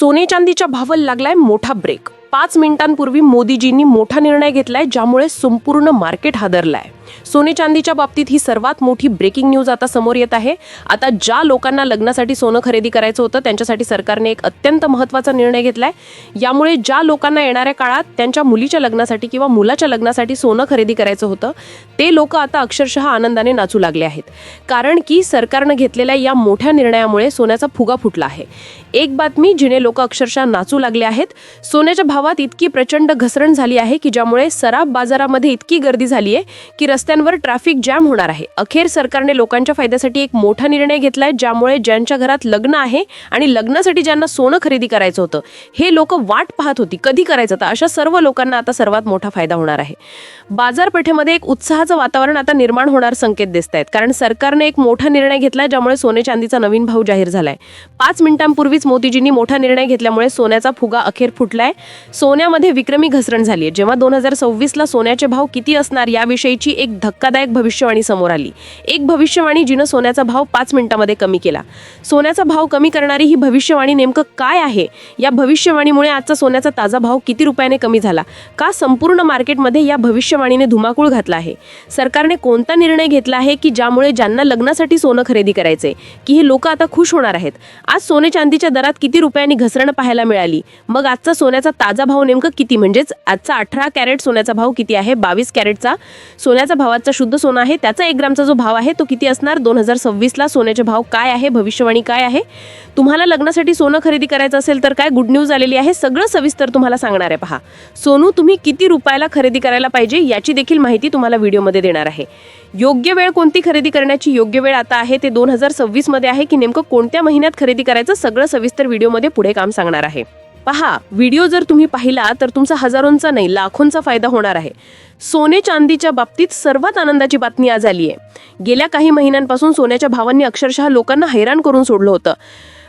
सोने चांदीच्या भावाला लागलाय मोठा ब्रेक पाच मिनिटांपूर्वी मोदीजींनी मोठा निर्णय घेतलाय ज्यामुळे संपूर्ण मार्केट हादरलाय. सोने चांदीच्या बाबतीत ही सर्वात मोठी ब्रेकिंग न्यूज आता समोर येत आहे. आता ज्या लोकांना लग्नासाठी सोनं खरेदी करायचं होतं त्यांच्यासाठी सरकारने एक अत्यंत महत्त्वाचा निर्णय घेतलाय. यामुळे ज्या लोकांना येणाऱ्या काळात त्यांच्या मुलीच्या लग्नासाठी किंवा मुलाच्या लग्नासाठी सोनं खरेदी करायचं होतं ते लोक आता अक्षरशः आनंदाने नाचू लागले आहेत. कारण की सरकारनं घेतलेल्या या मोठ्या निर्णयामुळे सोन्याचा फुगा फुटला आहे. एक बातमी जिने लोक अक्षरशः नाचू लागले आहेत. सोन्याच्या भावात इतकी प्रचंड घसरण झाली आहे की ज्यामुळे सराफ बाजारामध्ये इतकी गर्दी झाली आहे की रस्त्यांवर ट्रॅफिक जॅम होणार आहे. अखेर सरकारने लोकांच्या फायद्यासाठी एक मोठा निर्णय घेतलाय ज्यामुळे ज्यांच्या घरात लग्न आहे आणि लग्नासाठी ज्यांना सोनं खरेदी करायचं होतं हे लोक वाट पाहत होती. कधी करायचं? तर अशा सर्व लोकांना आता सर्वात मोठा फायदा होणार आहे. बाजारपेठेमध्ये एक उत्साहाचं वातावरण आता निर्माण होणार संकेत दिसत आहेत कारण सरकारने एक मोठा निर्णय घेतलाय ज्यामुळे सोने चांदीचा नवीन भाव जाहीर झालाय. पाच मिनिटांपूर्वीच मोदीजींनी मोठा निर्णय घेतल्यामुळे सोन्याचा फुगा अखेर फुटलाय. सोन्यामध्ये विक्रमी घसरण झाली आहे जेव्हा दोन हजार सव्वीसला सोन्याचे भाव किती असणार याविषयीची एक धक्कादायक भविष्यवाणी समोर आली. एक भविष्यवाणी जिनं सोन्याचा भाव पाच मिनिटामध्ये कमी केला. सोन्याचा भाव कमी करणारी ही भविष्यवाणी नेमकं काय आहे? या भविष्यवाणीमुळे आजचा सोन्याचा ताजा भाव किती रुपयाने कमी झाला? का संपूर्ण मार्केटमध्ये या भविष्यवाणीने धुमाकूळ घातला आहे? सरकारने कोणता निर्णय घेतला आहे की ज्यामुळे ज्यांना लग्नासाठी सोनं खरेदी करायचंय? की हे लोक आता खुश होणार आहेत? आज सोने चांदीच्या दरात किती रुपयांनी घसरण पाहायला मिळाली? मग आजचा सोन्याचा ताजा भाव नेमकं किती? म्हणजेच आजचा अठरा कॅरेट सोन्याचा भाव किती आहे? बावीस कॅरेटचा? सोन्याचा भावाचा शुद्ध सोनं आहे त्याचा एक ग्रामचा जो भाव आहे तो किती असणार? दोन हजार सव्वीसला सोन्याचे भाव काय आहे? भविष्यवाणी काय आहे? तुम्हाला लग्नासाठी सोनं खरेदी करायचं असेल तर काय गुड न्यूज आलेली आहे? सगळं सविस्तर तुम्हाला सांगणार आहे पहा. सोनू तुम्ही किती रुपयाला खरेदी करायला पाहिजे याची देखील माहिती तुम्हाला व्हिडिओमध्ये देणार आहे. योग्य वेळ कोणती खरेदी करण्याची योग्य वेळ आता आहे ते दोन हजार सव्वीसमध्ये आहे की नेमकं कोणत्या महिन्यात खरेदी करायचं? सगळं सविस्तर व्हिडिओमध्ये पुढे काम सांगणार आहे. पहा व्हिडिओ जर तुम्ही पाहिला तर तुमचा हजारोंचा नाही लाखोंचा फायदा होणार आहे. सोने चांदीच्या बाबतीत सर्वात आनंदाची बातमी आज आली आहे गेल्या काही महिन्यांपासून सोन्याच्या भावांनी अक्षरशः लोकांना हैराण करून सोडलं होतं.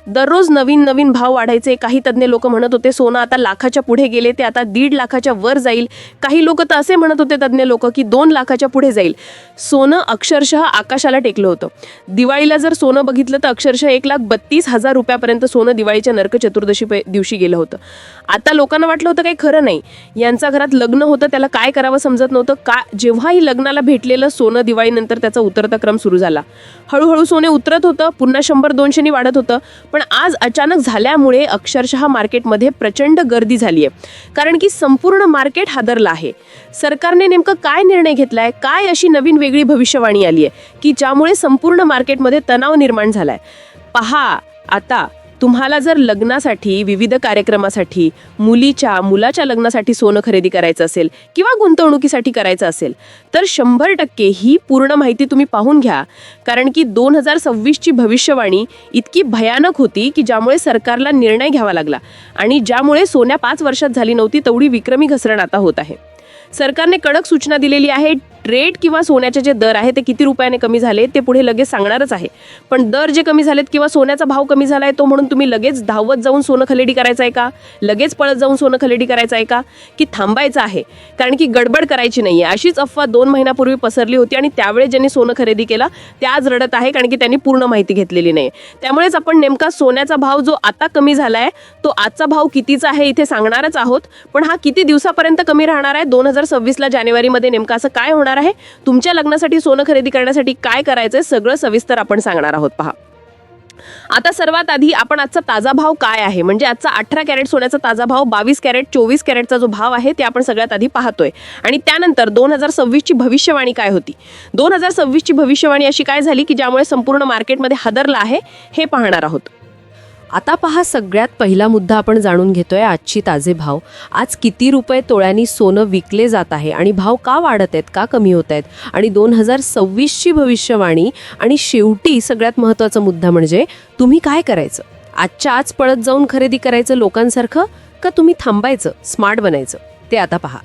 दररोज नवीन नवीन भाव वाढायचे. काही तज्ज्ञ लोक म्हणत होते सोनं आता लाखाच्या पुढे गेले ते आता दीड लाखाच्या वर जाईल. काही लोक तर असे म्हणत होते तज्ज्ञ लोक की दोन लाखाच्या पुढे जाईल. सोनं अक्षरशः आकाशाला टेकलं होतं. दिवाळीला जर सोनं बघितलं तर अक्षरशः एक लाख बत्तीस हजार रुपयापर्यंत सोनं दिवाळीच्या नरक चतुर्दशी दिवशी गेलं होतं. आता लोकांना वाटलं होतं काही खरं नाही. यांचा घरात लग्न होतं त्याला काय करावं समजत नव्हतं. का जेव्हाही लग्नाला भेटलेलं सोनं दिवाळीनंतर त्याचा उतरता क्रम सुरू झाला. हळूहळू सोने उतरत होतं पुन्हा शंभर दोनशेनी वाढत होतं पण पण आज अचानक झाल्यामुळे अक्षरशः मार्केटमध्ये प्रचंड गर्दी झाली आहे. कारण की संपूर्ण मार्केट हादरलं आहे. सरकारने नेमकं काय निर्णय घेतलाय? काय अशी नवीन वेगळी भविष्यवाणी आली आहे? की ज्यामुळे संपूर्ण मार्केटमध्ये तणाव निर्माण झालाय? पहा आता तुम्हाला जर लग्नासाठी विविध कार्यक्रमासाठी मुलीच्या मुलाच्या लग्नासाठी सोनं खरेदी करायचं असेल किंवा गुंतवणुकीसाठी करायचं असेल तर शंभर टक्के ही पूर्ण माहिती तुम्ही पाहून घ्या. कारण की दोन हजार सव्वीसची भविष्यवाणी इतकी भयानक होती की ज्यामुळे सरकारला निर्णय घ्यावा लागला. आणि ज्यामुळे सोन्या पाच वर्षात झाली नव्हती तेवढी विक्रमी घसरण आता होत आहे. सरकारने कडक सूचना दिलेली आहे रेट किंवा सोन्याचे जे दर आहे ते किती रुपयाने कमी झाले ते पुढे लगेच सांगणारच आहे. पण दर जे कमी झालेत किंवा सोन्याचा भाव कमी झाला आहे तो म्हणून तुम्ही लगेच धावत जाऊन सोनं खरेदी करायचं आहे का? लगेच पळत जाऊन सोनं खरेदी करायचं आहे का? की थांबायचं आहे. कारण की गडबड करायची नाही आहे अशीच अफवा दोन महिन्यापूर्वी पसरली होती आणि त्यावेळेस ज्यांनी सोनं खरेदी केला ते आज रडत आहे कारण की त्यांनी पूर्ण माहिती घेतलेली नाही त्यामुळेच आपण नेमका सोन्याचा भाव जो आता कमी झाला आहे तो आजचा भाव कितीचा आहे इथे सांगणारच आहोत. पण हा किती दिवसापर्यंत कमी राहणार आहे? दोन हजार सव्वीसला जानेवारीमध्ये नेमकं असं काय होणार आहे? तुमच्या लग्नासाठी सोनं खरेदी करण्यासाठी काय करायचंय? सगळं सविस्तर आपण सांगणार आहोत. पहा. आता सर्वात आधी आपण आजचा ताजा भाव काय आहे? म्हणजे आजचा अठरा कॅरेट सोन्याचा ताजा भाव बावीस कॅरेट चोवीस कॅरेटचा जो भाव आहे ते आपण सगळ्यात आधी पाहतोय. आणि त्यानंतर दोन हजार सव्वीसची भविष्यवाणी काय होती? दोन हजार सव्वीसची भविष्यवाणी अशी काय झाली की ज्यामुळे संपूर्ण मार्केटमध्ये हादरला आहे हे पाहणार आहोत. आता पहा सगळ्यात पहिला मुद्दा आपण जाणून घेतोय आजची ताजे भाव. आज किती रुपये तोळ्यांनी सोनं विकले जात आहे आणि भाव का वाढत आहेत का कमी होत आहेत? आणि दोन हजार सव्वीसची भविष्यवाणी आणि शेवटी सगळ्यात महत्त्वाचा मुद्दा म्हणजे तुम्ही काय करायचं? आजच्या आज पळत जाऊन खरेदी करायचं लोकांसारखं का तुम्ही थांबायचं स्मार्ट बनायचं? ते आता पहा.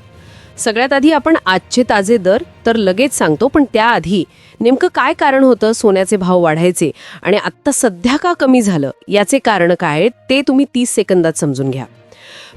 सगळ्यात आधी आपण आजचे ताजे दर तर लगेच सांगतो पण त्याआधी नेमकं काय कारण होतं सोन्याचे भाव वाढायचे आणि आत्ता सध्या का कमी झालं याचे कारण काय आहे ते तुम्ही तीस सेकंदात समजून घ्या.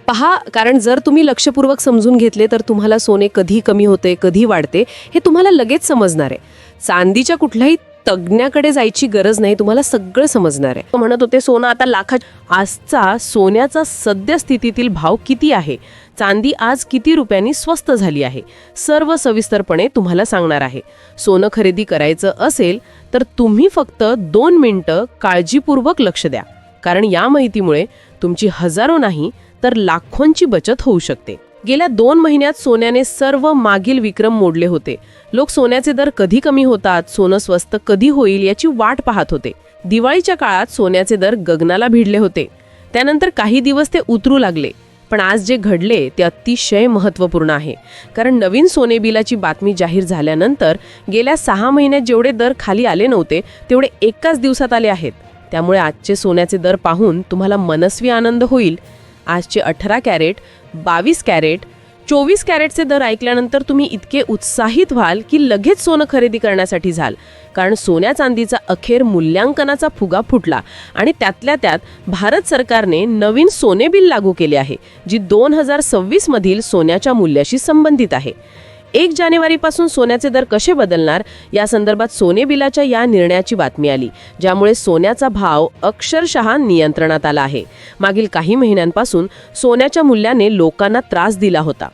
पहा कारण जर तुम्ही लक्षपूर्वक समजून घेतले तर तुम्हाला सोने कधी कमी होते कधी वाढते हे तुम्हाला लगेच समजणार आहे. चांदीच्या कुठल्याही तज्ज्ञाकडे जायची गरज नाही तुम्हाला सगळं समजणार आहे. म्हणत होते सोनं आता लाखा आजचा सोन्याचा सद्यस्थितीतील भाव किती आहे? चांदी आज किती रुपयांनी स्वस्त झाली आहे? सर्व सविस्तरपणे तुम्हाला सांगणार आहे. सोनं खरेदी करायचं असेल तर तुम्ही फक्त दोन मिनटं काळजीपूर्वक लक्ष द्या. कारण या माहितीमुळे तुमची हजारो नाही तर लाखोंची बचत होऊ शकते. गेल्या दोन महिन्यात सोन्याने सर्व मागील विक्रम मोडले होते. लोक सोन्याचे दर कधी कमी होतात सोनं स्वस्त कधी होईल याची वाट पाहत होते. दिवाळीच्या काळात सोन्याचे दर गगनाला भिडले होते. त्यानंतर काही दिवस ते उतरू लागले. पण आज जे घडले ते अतिशय महत्त्वपूर्ण आहे. कारण नवीन सोने बिलाची बातमी जाहीर झाल्यानंतर गेल्या सहा महिन्यात जेवढे दर खाली आले नव्हते तेवढे एकाच दिवसात आले आहेत. त्यामुळे आजचे सोन्याचे दर पाहून तुम्हाला मनस्वी आनंद होईल. आजचे अठरा कॅरेट बावीस कॅरेट चोवीस कॅरेटचे दर ऐकल्यानंतर तुम्ही इतके उत्साहित व्हाल की लगेच सोनं खरेदी करण्यासाठी झाल. कारण सोन्या चांदीचा अखेर मूल्यांकनाचा फुगा फुटला आणि त्यातल्या त्यात भारत सरकारने नवीन सोने बिल लागू केले आहे जी दोन हजार सव्वीसमधील सोन्याच्या मूल्याशी संबंधित आहे. एक जानेवारीपासून सोन्याचे दर कसे बदलणार? या संदर्भात सोने बिलाच्या या निर्णयाची बातमी आली ज्यामुळे सोन्याचा भाव अक्षरशः नियंत्रणात आला आहे. मागील काही महिन्यांपासून सोन्याच्या मूल्याने लोकांना त्रास दिला होता.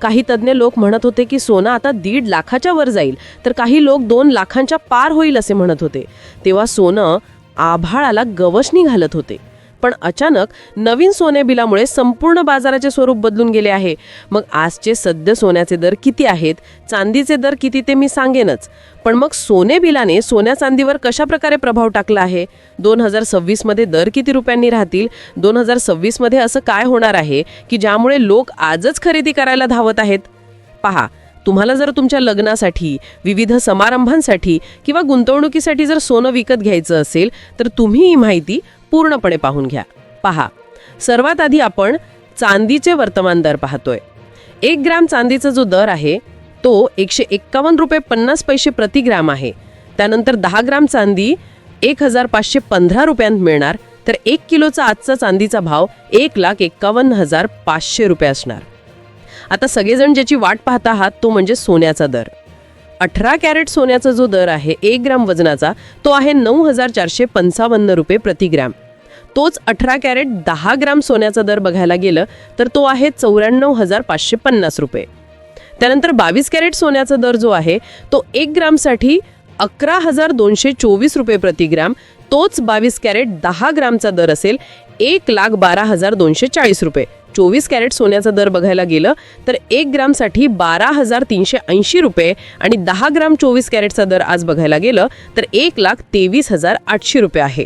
काही तज्ज्ञ लोक म्हणत होते की सोनं आता दीड लाखाच्या वर जाईल तर काही लोक दोन लाखांच्या पार होईल असे म्हणत होते. तेव्हा सोनं आभाळाला गवसणी घालत होते. पण अचानक नवीन सोने बिलामुळे संपूर्ण बाजाराचे स्वरूप बदलून गेले आहे. मग आजचे सद्य सोन्याचे दर किती आहेत? चांदीचे दर किती ते मी सांगेनच. पण मग सोने बिलाने सोन्या चांदीवर कशा प्रकारे प्रभाव टाकला आहे? दोन हजार सव्वीसमध्ये दर किती रुपयांनी राहतील? दोन हजार सव्वीसमध्ये असं काय होणार आहे की ज्यामुळे लोक आजच खरेदी करायला धावत आहेत? पहा तुम्हाला जर तुमच्या लग्नासाठी विविध समारंभांसाठी किंवा गुंतवणुकीसाठी जर सोनं विकत घ्यायचं असेल तर तुम्ही ही माहिती पूर्णपणे पाहून घ्या. पहा सर्वात आधी आपण चांदीचे वर्तमान दर पाहतोय. एक ग्रॅम चांदीचा जो दर आहे तो एकशे एक्कावन्न रुपये पन्नास पैसे प्रति ग्रॅम आहे. त्यानंतर दहा ग्राम चांदी एक हजार पाचशे पंधरा रुपयांत मिळणार तर एक किलोचा आजचा चांदीचा भाव एक लाख एक्कावन्न हजार पाचशे रुपये असणार. आता सगळेजण ज्याची वाट पाहत आहात तो म्हणजे सोन्याचा दर. अठरा कॅरेट सोन्याचा जो दर आहे एक ग्राम वजनाचा तो आहे नऊ हजार चारशे पंचावन्न रुपये प्रतिग्रॅम तोच अठरा कॅरेट दहा ग्राम सोन्याचा दर बघायला गेलं तर तो आहे चौऱ्याण्णव हजार पाचशे पन्नास रुपये. त्यानंतर बावीस कॅरेट सोन्याचा दर जो आहे तो एक ग्रामसाठी अकरा हजार दोनशे चोवीस रुपये प्रतिग्रॅम तोच बावीस कॅरेट दहा ग्रामचा दर असेल एक लाख बारा हजार दोनशे चाळीस रुपये. चोवीस कॅरेट सोन्याचा दर बघायला गेलं तर एक ग्रामसाठी बारा हजार तीनशे ऐंशी रुपये आणि दहा ग्राम चोवीस कॅरेटचा दर आज बघायला गेलं तर एक लाख तेवीस हजार आठशे रुपये आहे.